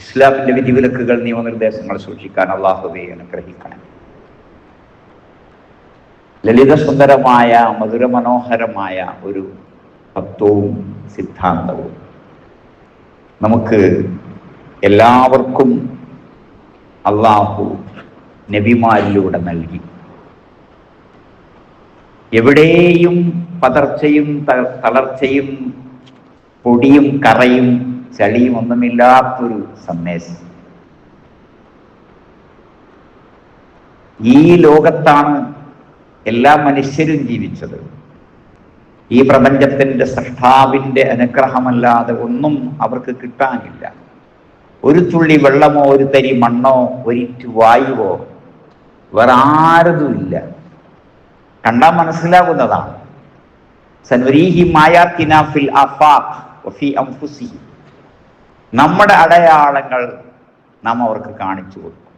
ഇസ്ലാമിന്റെ വിധിവിലക്കുകൾ നിയമനിർദ്ദേശങ്ങൾ സൂക്ഷിക്കാൻ അള്ളാഹുബെ അനുഗ്രഹിക്കണം ലളിത സുന്ദരമായ മധുരമനോഹരമായ ഒരു തത്വവും സിദ്ധാന്തവും നമുക്ക് എല്ലാവർക്കും അള്ളാഹു നബിമാരിലൂടെ നൽകി. എവിടെയും പതർച്ചയും തളർച്ചയും പൊടിയും കറയും ചളിയും ഒന്നുമില്ലാത്തൊരു സന്ദേശം. ഈ ലോകത്താണ് എല്ലാ മനുഷ്യരും ജീവിച്ചത്. ഈ പ്രപഞ്ചത്തിന്റെ സൃഷ്ടാവിന്റെ അനുഗ്രഹമല്ലാതെ ഒന്നും അവർക്ക് കിട്ടാനില്ല. ഒരു തുള്ളി വെള്ളമോ ഒരു തരി മണ്ണോ ഒരിറ്റു വായുവോ വേറെ ആരതുമില്ല കണ്ടാൽ മനസ്സിലാകുന്നതാണ്. സൻവരീഹി മായാത്തിന ഫിൽ അഫാഖ് വഫി അൻഫുസിഹിം നമ്മുടെ അടയാളങ്ങൾ നാം അവർക്ക് കാണിച്ചു കൊടുക്കും.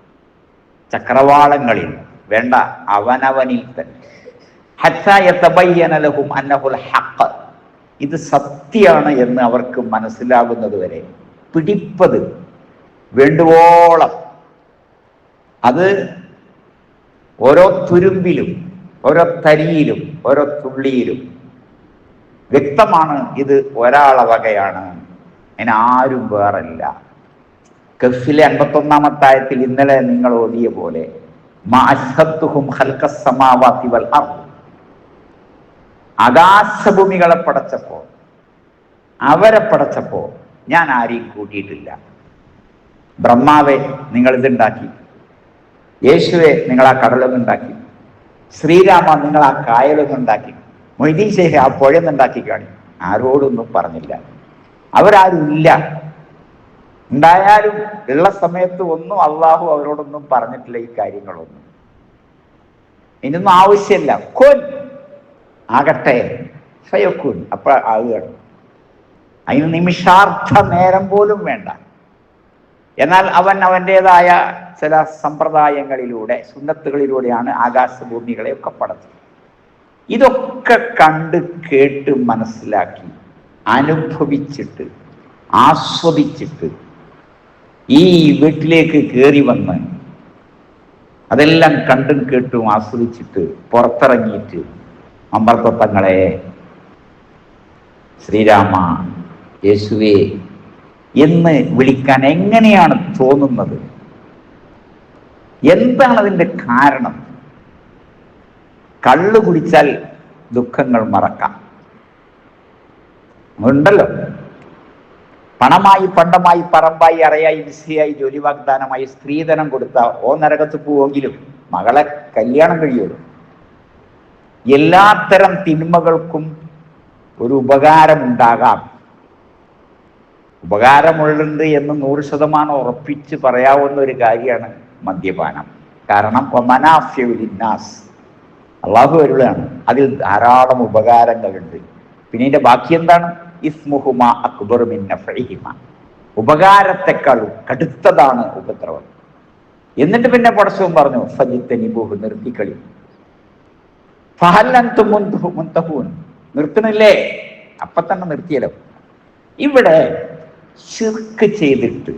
ചക്രവാളങ്ങളിൽ വേണ്ട അവനവനിൽ തന്നെ. അന്നഹുൽ ഇത് സത്യമാണ് എന്ന് അവർക്ക് മനസ്സിലാകുന്നത് വരെ പിടിപ്പത് വേണ്ടുവോളം. അത് ഓരോ തുരുമ്പിലും ഓരോ തരിയിലും ഓരോ തുള്ളിയിലും വ്യക്തമാണ് ഇത് ഒരാളെ വകയാണ്. അതിന് ആരും വേറല്ല. കഫിലെ അൻപത്തൊന്നാമത്തായത്തിൽ ഇന്നലെ നിങ്ങൾ ഓതിയ പോലെ. ആകാശഭൂമികളെ പടച്ചപ്പോ അവരെ പടച്ചപ്പോ ഞാൻ ആരെയും കൂട്ടിയിട്ടില്ല. ബ്രഹ്മാവെ നിങ്ങൾ ഇതുണ്ടാക്കി. യേശുവെ നിങ്ങൾ ആ കടലൊന്നുണ്ടാക്കി ശ്രീരാമ നിങ്ങൾ ആ കായലൊന്നുണ്ടാക്കി മൊയ്തീൻ ശേഖ ആ പുഴയൊന്നുണ്ടാക്കി കാണി. ആരോടൊന്നും പറഞ്ഞില്ല. അവരാരും ഇല്ല ഉണ്ടായാലും ഉള്ള സമയത്ത് ഒന്നും അള്ളാഹു അവരോടൊന്നും പറഞ്ഞിട്ടില്ല ഈ കാര്യങ്ങളൊന്നും. ഇനിയൊന്നും ആവശ്യമില്ല. കൊൻ ആകട്ടെ. ഫയക്കുൻ അപ്പോൾ ആകുകയാണ് അതിന് നിമിഷാർത്ഥ നേരം പോലും വേണ്ട. എന്നാൽ അവൻ അവന്റെതായ ചില സമ്പ്രദായങ്ങളിലൂടെ സുന്നത്തുകളിലൂടെയാണ് ആകാശഭൂമികളെയൊക്കെ പടത്തുന്നത് ഇതൊക്കെ കണ്ട് കേട്ട് മനസ്സിലാക്കി അനുഭവിച്ചിട്ട് ആസ്വദിച്ചിട്ട് ഈ വീട്ടിലേക്ക് കയറി വന്ന് അതെല്ലാം കണ്ടും കേട്ടും ആസ്വദിച്ചിട്ട് പുറത്തിറങ്ങിയിട്ട് അമ്പർത്തങ്ങളെ ശ്രീരാമ യേശുവേ എന്ന് വിളിക്കാൻ എങ്ങനെയാണ് തോന്നുന്നത്? എന്താണ് അതിന്റെ കാരണം? കള്ളു കുടിച്ചാൽ ദുഃഖങ്ങൾ മറക്കാം. ഉണ്ടല്ലോ. പണമായി പണ്ടമായി പറമ്പായി അറയായി വിസയായി ജോലി വാഗ്ദാനമായി സ്ത്രീധനം കൊടുത്ത ഓ നരകത്ത് പോവെങ്കിലും മകളെ കല്യാണം കഴിയുള്ളൂ. എല്ലാത്തരം തിന്മകൾക്കും ഒരു ഉപകാരമുണ്ടാകാം. ഉപകാരമുള്ളുണ്ട് എന്ന് നൂറ് ശതമാനം ഉറപ്പിച്ച് പറയാവുന്ന ഒരു കാര്യമാണ് മദ്യപാനം. കാരണം മനാഫ്യവിനാസ് അള്ളാഹു വരുള്ളതാണ് അതിൽ ധാരാളം ഉപകാരങ്ങളുണ്ട്. പിന്നെ ഇതിന്റെ ബാക്കി എന്താണ്? ഇസ്മുഹുമ ഉപകാരത്തെക്കാൾ കടുത്തതാണ് ഉപദ്രവം. എന്നിട്ട് പിന്നെ പടസവും പറഞ്ഞു ഫജിത്തനിബൂഹ് നിർത്തിക്കളി. മുൻതഹൂൻ. നിർത്തണില്ലേ അപ്പൊ തന്നെ നിർത്തിയല്ലോ. ഇവിടെ ശിർക്ക് ചെയ്തിട്ട്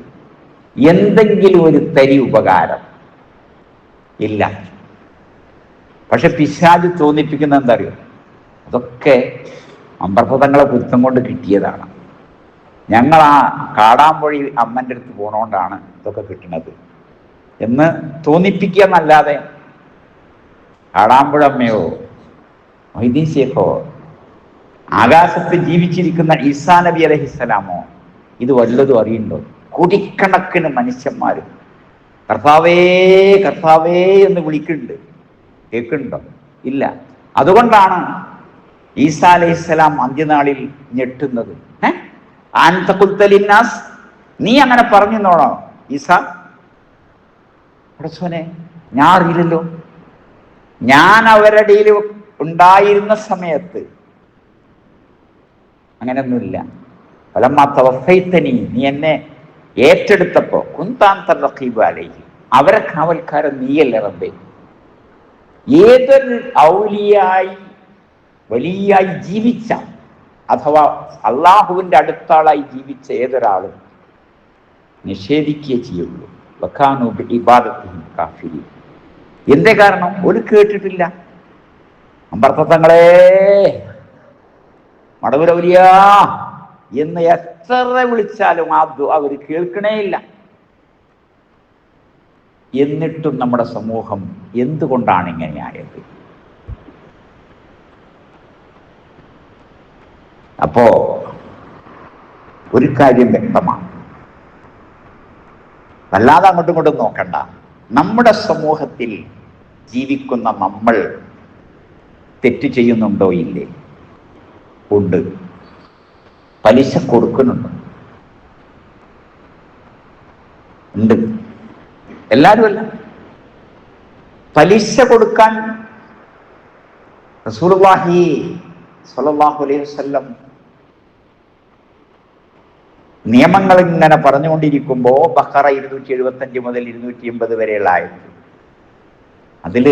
എന്തെങ്കിലും ഒരു തരി ഉപകാരം ഇല്ല. പക്ഷെ പിശാജ് തോന്നിപ്പിക്കുന്ന എന്താ അറിയോ? അതൊക്കെ അമ്പർഭതങ്ങളെ കുരുത്തം കൊണ്ട് കിട്ടിയതാണ്. ഞങ്ങൾ ആ കാടാമ്പൊഴി അമ്മന്റെ അടുത്ത് പോണോണ്ടാണ് ഇതൊക്കെ കിട്ടുന്നത് എന്ന് തോന്നിപ്പിക്കുക എന്നല്ലാതെ കാടാമ്പുഴ അമ്മയോ മൊയ്തീൻ ശേഖോ ആകാശത്ത് ജീവിച്ചിരിക്കുന്ന ഈസാ നബി അലഹിസ്സലാമോ ഇത് വല്ലതും അറിയുന്നുണ്ടോ? കോടിക്കണക്കിന് മനുഷ്യന്മാരും കർത്താവേ കർത്താവേ എന്ന് വിളിക്കുന്നുണ്ട്. കേൾക്കുന്നുണ്ടോ? ഇല്ല. അതുകൊണ്ടാണ് ഈസാ അലൈഹിസ്സലാം അന്ത്യനാളിൽ ഞെട്ടുന്നത്. നീ അങ്ങനെ പറഞ്ഞെന്നോണോ ഈസ? പടച്ചോനെ ഞാൻ അറിയില്ലല്ലോ ഞാൻ അവരുടെ ഉണ്ടായിരുന്ന സമയത്ത് അങ്ങനെയൊന്നുമില്ല. നീ എന്നെ ഏറ്റെടുത്തപ്പോ കുന്താൻ തറീബ് അലൈഹി അവരെ കാവൽക്കാരൻ നീയല്ലേ റബ്ബേ? ഏതൊരു ഔലിയായി വലിയായി ജീവിച്ച അഥവാ അള്ളാഹുവിന്റെ അടുത്താളായി ജീവിച്ച ഏതൊരാളും നിഷേധിക്കുകയേ ചെയ്യുള്ളൂ. വക്കാനു ഇബാദത്തിനും കാഫിരി എന്തേ കാരണം? ഒരു കേട്ടിട്ടില്ല. അമ്പർത്തങ്ങളെ മടവുരവലിയ എന്ന് എത്ര വിളിച്ചാലും ആ അവർ കേൾക്കണേ ഇല്ല. എന്നിട്ടും നമ്മുടെ സമൂഹം എന്തുകൊണ്ടാണ് ഇങ്ങനെയായത്? അപ്പോ ഒരു കാര്യം വ്യക്തമാണ്. വല്ലാതെ അങ്ങോട്ടും ഇങ്ങോട്ടും നോക്കണ്ട. നമ്മുടെ സമൂഹത്തിൽ ജീവിക്കുന്ന നമ്മൾ തെറ്റ് ചെയ്യുന്നുണ്ടോ ഇല്ലേ? ഉണ്ട്. പലിശ കൊടുക്കുന്നുണ്ട്. ഉണ്ട്. എല്ലാവരും അല്ല പലിശ കൊടുക്കാൻ റസൂർവാഹി സ്വല്ലല്ലാഹു അലൈഹി നിയമങ്ങൾ ഇങ്ങനെ പറഞ്ഞുകൊണ്ടിരിക്കുമ്പോൾ ബഹറ ഇരുന്നൂറ്റി എഴുപത്തി അഞ്ച് മുതൽ ഇരുന്നൂറ്റി എൺപത് വരെയുള്ള ആയത് അതിൽ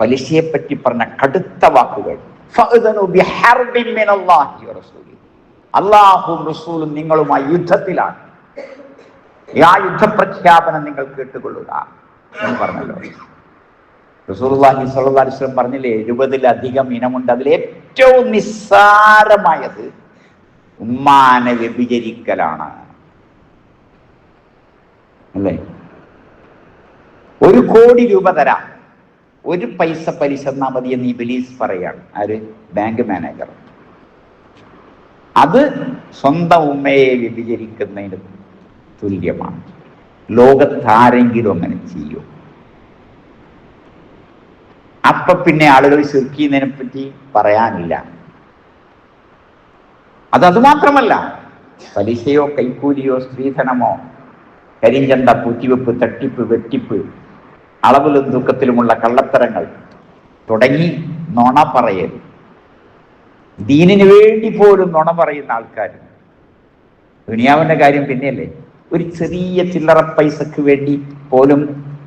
പലിശയെ പറ്റി പറഞ്ഞ കടുത്ത വാക്കുകൾ. അള്ളാഹും റസൂലും. നിങ്ങളുമായി യുദ്ധത്തിലാണ്. ആ യുദ്ധപ്രഖ്യാപനം നിങ്ങൾ കേട്ടുകൊള്ളുക എന്ന് പറഞ്ഞല്ലോ. റസൂലുള്ളാഹി സാഹിസ്ലം പറഞ്ഞില്ലേ എഴുപതിലധികം ഇനമുണ്ട്. അതിൽ ഏറ്റവും നിസ്സാരമായത് ഉമ്മാനെ വ്യഭിചരിക്കലാണ്. അല്ലേ? ഒരു കോടി രൂപ തരാം. ഒരു പൈസ പലിശ എന്നാ മതി എന്ന് ഈ ബിലീസ് പറയാണ്. ആര്? Bank manager. അത് സ്വന്തം ഉമ്മയെ വ്യഭിചരിക്കുന്നതിന് തുല്യമാണ്. ലോകത്താരെങ്കിലും അങ്ങനെ ചെയ്യും. അപ്പൊ പിന്നെ ആളുകൾ ശിർക്കുന്നതിനെ പറ്റി പറയാനില്ല. അത് മാത്രമല്ല പലിശയോ കൈക്കൂലിയോ സ്ത്രീധനമോ കരിഞ്ചന്ത പൂറ്റിവെപ്പ് തട്ടിപ്പ് വെട്ടിപ്പ് അളവിലും തൂക്കത്തിലുമുള്ള കള്ളത്തരങ്ങൾ തുടങ്ങി നുണ പറയൽ. ദീനിനു വേണ്ടി പോലും നുണ പറയുന്ന ആൾക്കാർ ദുനിയാവിന്റെ കാര്യം പിന്നെയല്ലേ ഒരു ചെറിയ ചില്ലറ പൈസക്ക് വേണ്ടി പോലും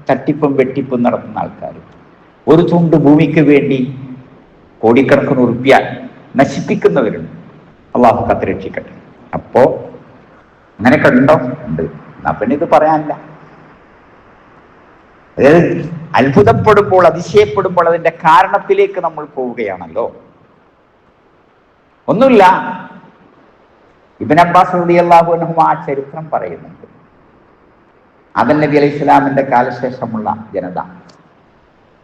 തട്ടിപ്പും വെട്ടിപ്പും നടത്തുന്ന ആൾക്കാർ ഒരു തുണ്ട് ഭൂമിക്ക് വേണ്ടി കോടിക്കണക്കിന് ഉറുപ്പ്യ നശിപ്പിക്കുന്നവരുണ്ട്. അള്ളാഹു കത്തിരക്ഷിക്കട്ടെ. അപ്പോ അങ്ങനെയൊക്കെ ഉണ്ടോ ഉണ്ട്. എന്നാ പിന്നെ ഇത് പറയാനില്ല. അതായത് അത്ഭുതപ്പെടുമ്പോൾ അതിശയപ്പെടുമ്പോൾ അതിന്റെ കാരണത്തിലേക്ക് നമ്മൾ പോവുകയാണല്ലോ. ഒന്നുമില്ല. ഇബിൻ അബ്ബാസ് റബി ആ ചരിത്രം പറയുന്നുണ്ട്. അതൻ നബി അലൈഹി ഇസ്ലാമിന്റെ കാലശേഷമുള്ള ജനത.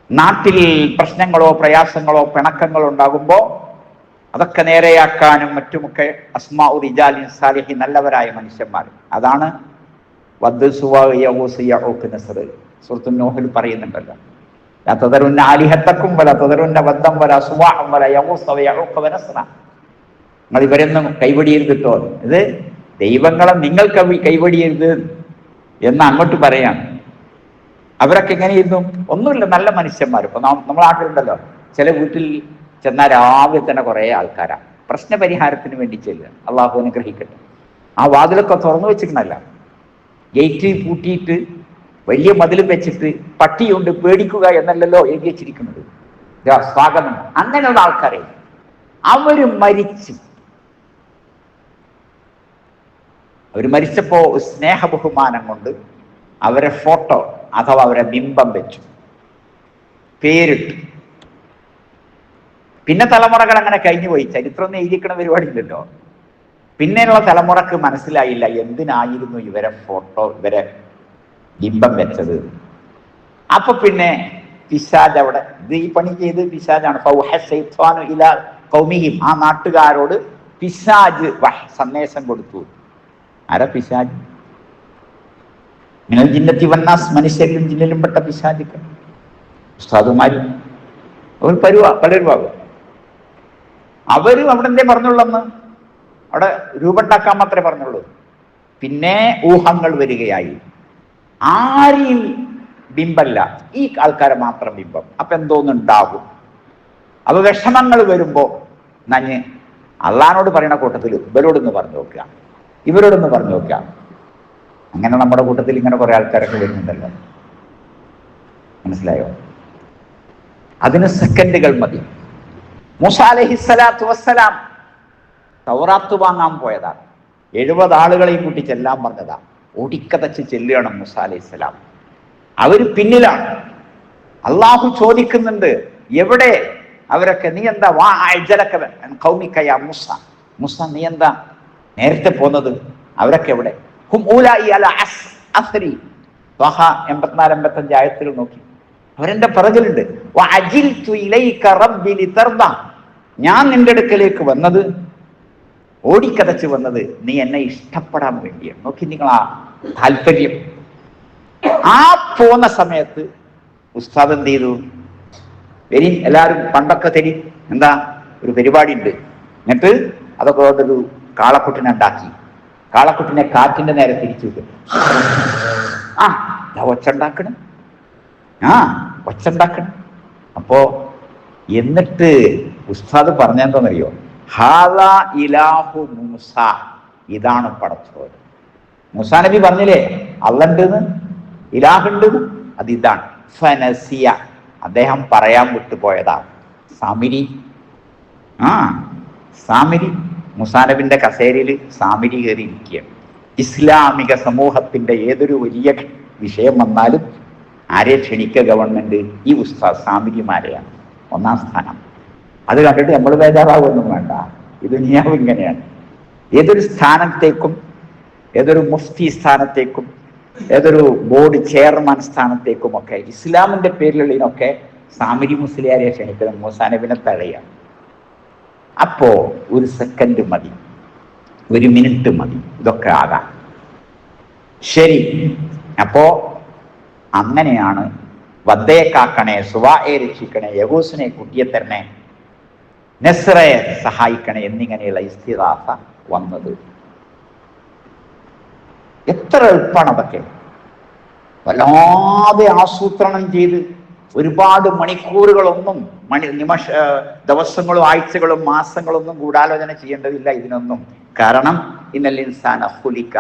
നാട്ടിൽ പ്രശ്നങ്ങളോ പ്രയാസങ്ങളോ പിണക്കങ്ങളോ ഉണ്ടാകുമ്പോൾ അതൊക്കെ നേരെയാക്കാനും മറ്റുമൊക്കെ അസ്മാ ഉറിജാലിൻ സാലിഹി നല്ലവരായ മനുഷ്യന്മാർ. അതാണ് സുഹൃത്തു നോഹിൽ പറയുന്നുണ്ടല്ലോ. ആലിഹത്തക്കും വല തതരുന്ന വദ്ദം വല സുവാഹം വല യഊസ് വ യഊഖ് വ നസ്ര നിങ്ങൾ ഇവരൊന്നും കൈവടിയരുത് കേട്ടോ. ഇത് ദൈവങ്ങളെ നിങ്ങൾ കവി കൈവടിയരുത് എന്ന് അങ്ങോട്ട് പറയാണ്. അവരൊക്കെ എങ്ങനെയിരുന്നു? ഒന്നുമില്ല നല്ല മനുഷ്യന്മാർ. ഇപ്പൊ നാട്ടിലുണ്ടല്ലോ. ചില വീട്ടിൽ ചെന്നാൽ രാവിലെ തന്നെ കുറേ ആൾക്കാരാണ് പ്രശ്നപരിഹാരത്തിന് വേണ്ടി ചെല്ലുക. അള്ളാഹു അനുഗ്രഹിക്കട്ടെ. ആ വാതിലൊക്കെ തുറന്നു വെച്ചിട്ടുണ്ടല്ല ഗേറ്റ് പൂട്ടിയിട്ട് വലിയ മതിലും വെച്ചിട്ട് പട്ടിയുണ്ട് പേടിക്കുക എന്നല്ലല്ലോ എഴുതി വെച്ചിരിക്കുന്നത്. സ്വാഗതം. അങ്ങനെയുള്ള ആൾക്കാരെ അവർ മരിച്ചു. അവർ മരിച്ചപ്പോ സ്നേഹബഹുമാനം കൊണ്ട് അവരെ ഫോട്ടോ അഥവാ അവരെ ബിംബം വെച്ചു. പേരിട്ടു. പിന്നെ തലമുറകൾ അങ്ങനെ കഴിഞ്ഞു പോയി. ചരിത്രം ഒന്നും എഴുതിക്കണ പരിപാടിയില്ലല്ലോ. പിന്നെയുള്ള തലമുറയ്ക്ക് മനസ്സിലായില്ല എന്തിനായിരുന്നു ഇവരെ ഫോട്ടോ ഇവരെ ബിംബം വെച്ചത്? അപ്പൊ പിന്നെ പിശാജ് അവിടെ ഇത് ഈ പണി ചെയ്ത് പിശാജാണ്. ഇല കൗമിഹിം ആ നാട്ടുകാരോട് പിശാജ് സന്ദേശം കൊടുത്തു. ആരാ പിശാജ്? നിങ്ങൾ ജിന്നത്തി വന്നാസ് മനുഷ്യരിലും ജിന്നിലും പെട്ട പിശാചുക്കൾ ഉസ്താദുമാരും. അവർ പരുവാ പലരുവാകും അവരും അവിടെ എന്തേ പറഞ്ഞുള്ളന്ന് അവിടെ രൂപണ്ടാക്കാൻ മാത്രമേ പറഞ്ഞുള്ളൂ. പിന്നെ ഊഹങ്ങൾ വരികയായി. ആരെയും ബിംബല്ല? ഈ ആൾക്കാരെ മാത്രം ബിംബം. അപ്പൊ എന്തോന്നുണ്ടാകും? അപ്പൊ വിഷമങ്ങൾ വരുമ്പോ നഞ്ഞ് അള്ളഹാനോട് പറയുന്ന കൂട്ടത്തിൽ ഇവരോടൊന്ന് പറഞ്ഞു നോക്കുക. ഇവരോടൊന്ന് പറഞ്ഞു നോക്കുക. അങ്ങനെ നമ്മുടെ കൂട്ടത്തിൽ ഇങ്ങനെ കുറെ ആൾക്കാരൊക്കെ വരുന്നുണ്ടല്ലോ. മനസ്സിലായോ? അതിന് സെക്കൻഡുകൾ മതി. മൂസ വസ്സലാം തൗറാത്ത് വാങ്ങാൻ പോയതാണ്. എഴുപത് ആളുകളെയും കൂട്ടി ചെല്ലാൻ പറഞ്ഞതാ. ഓടിക്കതച്ച് ചെല്ലുകയാണ് മുസാലഹിസ്സലാം അവർ പിന്നിലാണ്. അള്ളാഹു ചോദിക്കുന്നുണ്ട് എവിടെ? അവരൊക്കെ നീ എന്താ വാ അജലക്കവൻ കൗമിക്കയ മുസ. മുസ നീ എന്താ നേരത്തെ പോന്നത്? അവരൊക്കെ എവിടെ? ഹും എൺപത്തിനാല് എൺപത്തഞ്ച് ആയത്തിൽ നോക്കി. അവരെന്റെ പിറകിലുണ്ട്. ഞാൻ നിന്റെ അടുക്കലേക്ക് വന്നത് ഓടിക്കതച്ച് വന്നത് നീ എന്നെ ഇഷ്ടപ്പെടാൻ വേണ്ടിയാണ്. നോക്കി നിങ്ങൾ ആ താല്പര്യം. ആ പോന്ന സമയത്ത് ഉസ്താദ് എന്ത് ചെയ്തു? വരി എല്ലാവരും പണ്ടൊക്കെ തരി എന്താ ഒരു പരിപാടി ഉണ്ട് എന്നിട്ട് അതൊക്കെ ഒരു കാളക്കുട്ടിനെ ഉണ്ടാക്കി. കാളക്കുട്ടിനെ കാറ്റിന്റെ നേരെ തിരിച്ചു ആ ഒച്ച ഉണ്ടാക്കണം. ആ ഒച്ച ഉണ്ടാക്കണം. അപ്പോ എന്നിട്ട് ഉസ്താദ് പറഞ്ഞെന്താണെന്നറിയോ ഹാദ ഇലാഹു മൂസ. ഇതാണ് പടച്ചോര് മൂസാ നബി പറഞ്ഞില്ലേ? അള്ളണ്ടെന്ന് ഇലാഹുണ്ടെന്ന്? അത് ഇതാണ്. ഫനസിയ. അദ്ദേഹം പറയാൻ വിട്ടുപോയതാണ് സാമിരി. ആ സാമിരി. മുസാനബിന്റെ കസേരയിൽ സാമിരി കയറി ഇരിക്കുകയാണ് ഇസ്ലാമിക സമൂഹത്തിന്റെ ഏതൊരു വലിയ വിഷയം വന്നാലും ആരെ ക്ഷണിക്ക ഗവൺമെന്റ് ഈ ഉസ്താദ് സാമിരിമാരെയാണ്. ഒന്നാം സ്ഥാനം. അത് കണ്ടിട്ട് നമ്മൾ ബേജാറാവൊന്നും വേണ്ട. ഇത് ദുനിയാവ് ഇങ്ങനെയാണ്. ഏതൊരു സ്ഥാനത്തേക്കും ഏതൊരു മുഫ്തി സ്ഥാനത്തേക്കും ഏതൊരു ബോർഡ് ചെയർമാൻ സ്ഥാനത്തേക്കും ഒക്കെ ഇസ്ലാമിന്റെ പേരിലുള്ളതിനൊക്കെ സാമിരി മുസ്ലിയാരെ ക്ഷണിക്കുന്നത് മൂസാനബിനെ തഴയാണ് അപ്പോ ഒരു സെക്കൻഡ് മതി. ഒരു മിനിറ്റ് മതി. ഇതൊക്കെ ആകാം. ശരി. അപ്പോ അങ്ങനെയാണ് വദ്ദയെ കാക്കണേ സുവായെ രക്ഷിക്കണേ യഹൂസിനെ കുട്ടിയെ തരണേ നെസ്രയെ സഹായിക്കണേ എന്നിങ്ങനെയുള്ള ഇസ്തിദാസ വന്നത്. എത്ര എളുപ്പമാണ് അതൊക്കെ. വല്ലാതെ ആസൂത്രണം ചെയ്ത് ഒരുപാട് മണിക്കൂറുകളൊന്നും മണി നിമിഷ ദിവസങ്ങളും ആഴ്ചകളും മാസങ്ങളൊന്നും കൂടാലോചന ചെയ്യേണ്ടതില്ല ഇതിനൊന്നും. കാരണം ഇന്നൽ ഇൻസാന അഹുലിക്ക.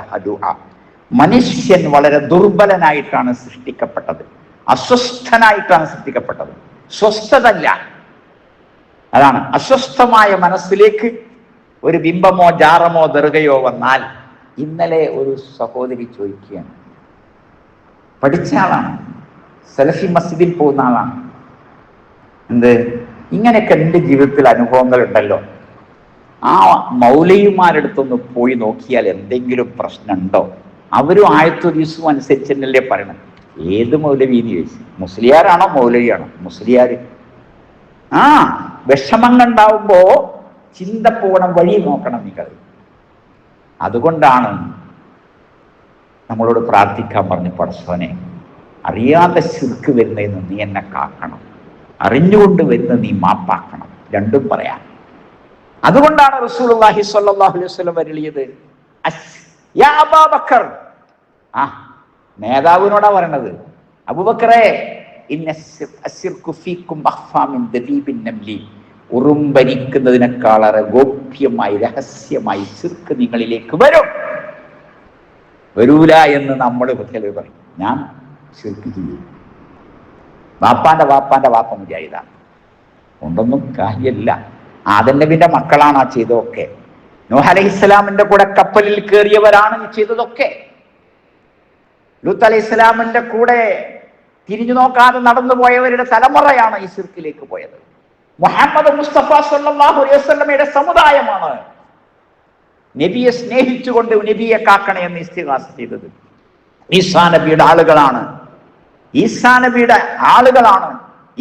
മനുഷ്യൻ വളരെ ദുർബലനായിട്ടാണ് സൃഷ്ടിക്കപ്പെട്ടത്. അസ്വസ്ഥനായിട്ടാണ് സൃഷ്ടിക്കപ്പെട്ടത്. സ്വസ്ഥതല്ല അതാണ് അസ്വസ്ഥമായ മനസ്സിലേക്ക് ഒരു ബിംബമോ ജാറമോ ദർഗയോ വന്നാൽ ഇന്നലെ ഒരു സഹോദരി ചോദിക്കുകയാണ്. പഠിച്ച ആളാണ്. സലഫി മസ്ജിദിൽ പോകുന്ന ആളാണ്. എന്ത്? ഇങ്ങനെയൊക്കെ എന്റെ ജീവിതത്തിൽ അനുഭവങ്ങൾ ഉണ്ടല്ലോ ആ മൗലയുമാരടുത്തൊന്ന് പോയി നോക്കിയാൽ എന്തെങ്കിലും പ്രശ്നമുണ്ടോ? അവരും ആയത്തൊരു ദിവസവും തന്നെയല്ലേ പറയണം ഏത് മൗലവി എന്ന് മുസ്ലിയാരാണോ മൗലവിയാണോ? മുസ്ലിയാർ ആ വിഷമങ്ങൾ ചിന്ത പോകണം വഴി നോക്കണം നിങ്ങൾ അതുകൊണ്ടാണ് നമ്മളോട് പ്രാർത്ഥിക്കാൻ പറഞ്ഞു പടസ്വനെ അറിയാതെ ശിർക്ക് വരുന്നതിന് നീ എന്നെ കാക്കണം. അറിഞ്ഞുകൊണ്ട് വരുന്ന നീ മാപ്പാക്കണം. രണ്ടും പറയാം. അതുകൊണ്ടാണ് സ്വല്ലല്ലാഹു അലൈഹി വസല്ലം വരളിയത്. അസ്- യാ ആ നേതാവിനോടാ പറയണത്. അബൂബക്കറേ ഉറുമ്പരിക്കുന്നതിനേക്കാളേറെ ഗോപ്യമായി രഹസ്യമായി സിർക്ക് നിങ്ങളിലേക്ക് വരും. വരൂല എന്ന് നമ്മൾ ചിലർ പറയും. ഞാൻ ശിർക്ക് ചെയ്യും. വാപ്പാന്റെ വാപ്പാന്റെ വാപ്പ മുജാഹിദാണ് ഉണ്ടൊന്നും കാര്യമില്ല ആദൻ നബിന്റെ മക്കളാണ് ആ ചെയ്തതൊക്കെ. നൂഹ് അലൈഹിസ്സലാമിന്റെ കൂടെ കപ്പലിൽ കയറിയവരാണ് ചെയ്തതൊക്കെ. ലൂത്ത് അലൈഹി ഇസ്ലാമിന്റെ കൂടെ തിരിഞ്ഞു നോക്കാതെ നടന്നു പോയവരുടെ തലമുറയാണ് ഈ സിർക്കിലേക്ക് പോയത്. മുഹമ്മദ് മുസ്തഫ സല്ലല്ലാഹു അലൈഹി വസല്ലമയുടെ സമുദായമാണ് നബിയെ സ്നേഹിച്ചുകൊണ്ട് നബിയെ കാക്കണേ എന്ന് ഇസ്തിഹാസ ചെയ്തത്. ഈസാ നബിയുടെ ആളുകളാണ്. ഈസാ നബിയുടെ ആളുകളാണ്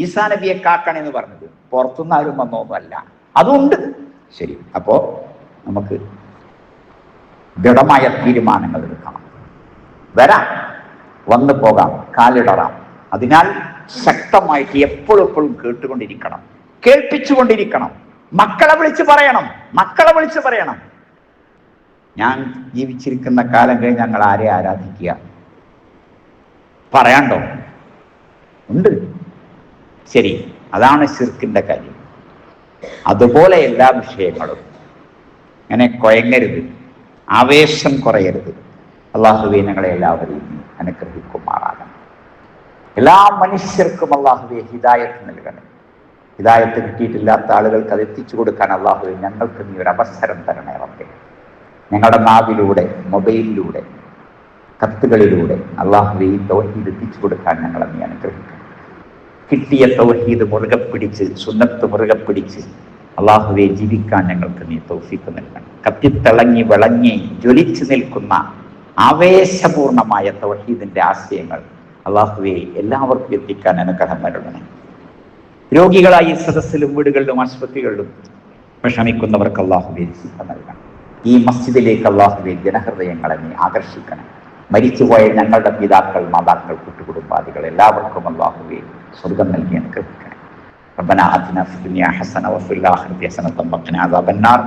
ഈസാ നബിയെ കാക്കണേ എന്ന് പറഞ്ഞത്. പുറത്തുനിന്ന് ആരും വന്നൊന്നുമല്ല. അതുണ്ട് ശരി അപ്പോ നമുക്ക് ദൃഢമായ തീരുമാനങ്ങൾ എടുക്കണം വരാം. വന്നു പോകാം കാലിടറാം. അതിനാൽ ശക്തമായിട്ട് എപ്പോഴും എപ്പോഴും കേട്ടുകൊണ്ടിരിക്കണം. കേൾപ്പിച്ചുകൊണ്ടിരിക്കണം. മക്കളെ വിളിച്ച് പറയണം. മക്കളെ വിളിച്ച് പറയണം. ഞാൻ ജീവിച്ചിരിക്കുന്ന കാലം കഴിഞ്ഞ് ഞങ്ങൾ ആരെ ആരാധിക്കുക? പറയാണ്ടോ? ശരി അതാണ് ശിർക്കിന്റെ കാര്യം. അതുപോലെ എല്ലാ വിഷയങ്ങളും. അങ്ങനെ കുഴങ്ങരുത് ആവേശം കുറയരുത്. അള്ളാഹുബീനങ്ങളെ എല്ലാവരെയും അനുഗ്രഹിക്കുമാറാകണം. എല്ലാ മനുഷ്യർക്കും അള്ളാഹുവെ ഹിദായത്ത് നൽകണം ഹിദായത്ത് കിട്ടിയിട്ടില്ലാത്ത ആളുകൾക്ക് അത് എത്തിച്ചു കൊടുക്കാൻ അള്ളാഹുവെ ഞങ്ങൾക്ക് നീ ഒരു അവസരം തരണേ റബ്ബെ. ഞങ്ങളുടെ നാവിലൂടെ മൊബൈലിലൂടെ കത്തുകളിലൂടെ അള്ളാഹുവെ ഈ തൗഹീദ് എത്തിച്ചു കൊടുക്കാൻ ഞങ്ങളെ നീ അനുഗ്രഹിക്കണം. കിട്ടിയ തൗഹീദ് മുറുകെ പിടിച്ച് സുന്നത്ത് മുറുകെ പിടിച്ച് അള്ളാഹുവെ ജീവിക്കാൻ ഞങ്ങൾക്ക് നീ തൗഫീക്ക് നൽകണം. കത്തിത്തിളങ്ങി വിളങ്ങി ജ്വലിച്ചു നിൽക്കുന്ന ആവേശപൂർണമായ തൗഹീദിന്റെ ആശയങ്ങൾ അള്ളാഹുവെ എല്ലാവർക്കും എത്തിക്കാൻ അനുഗ്രഹം നൽകണം രോഗികളായി സദസ്സിലും വീടുകളിലും ആശുപത്രികളിലും വിഷമിക്കുന്നവർക്ക് അള്ളാഹുവെ ശിക്ഷ നൽകണം ഈ മസ്ജിദിലേക്ക് അള്ളാഹുവെ ജനഹൃദയങ്ങളെ നീ ആകർഷിക്കണം മരിച്ചുപോയ ഞങ്ങളുടെ പിതാക്കൾ മാതാക്കൾ കുട്ടുകുടുംബാദികൾ എല്ലാവർക്കും അള്ളാഹുവെ സ്വർഗം നൽകി അനുഗ്രഹിക്കണം ربنا آتنا في الدنيا حسنة وفي الآخرة حسنة وقنا عذاب النار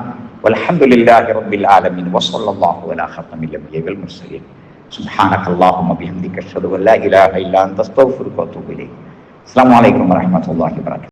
والحمد لله رب العالمين وصلى الله على خاتم الانبياء والمرسلين سبحانك اللهم وبحمدك اشهد ان لا اله الا انت استغفرك واتوب اليك السلام عليكم ورحمه الله وبركاته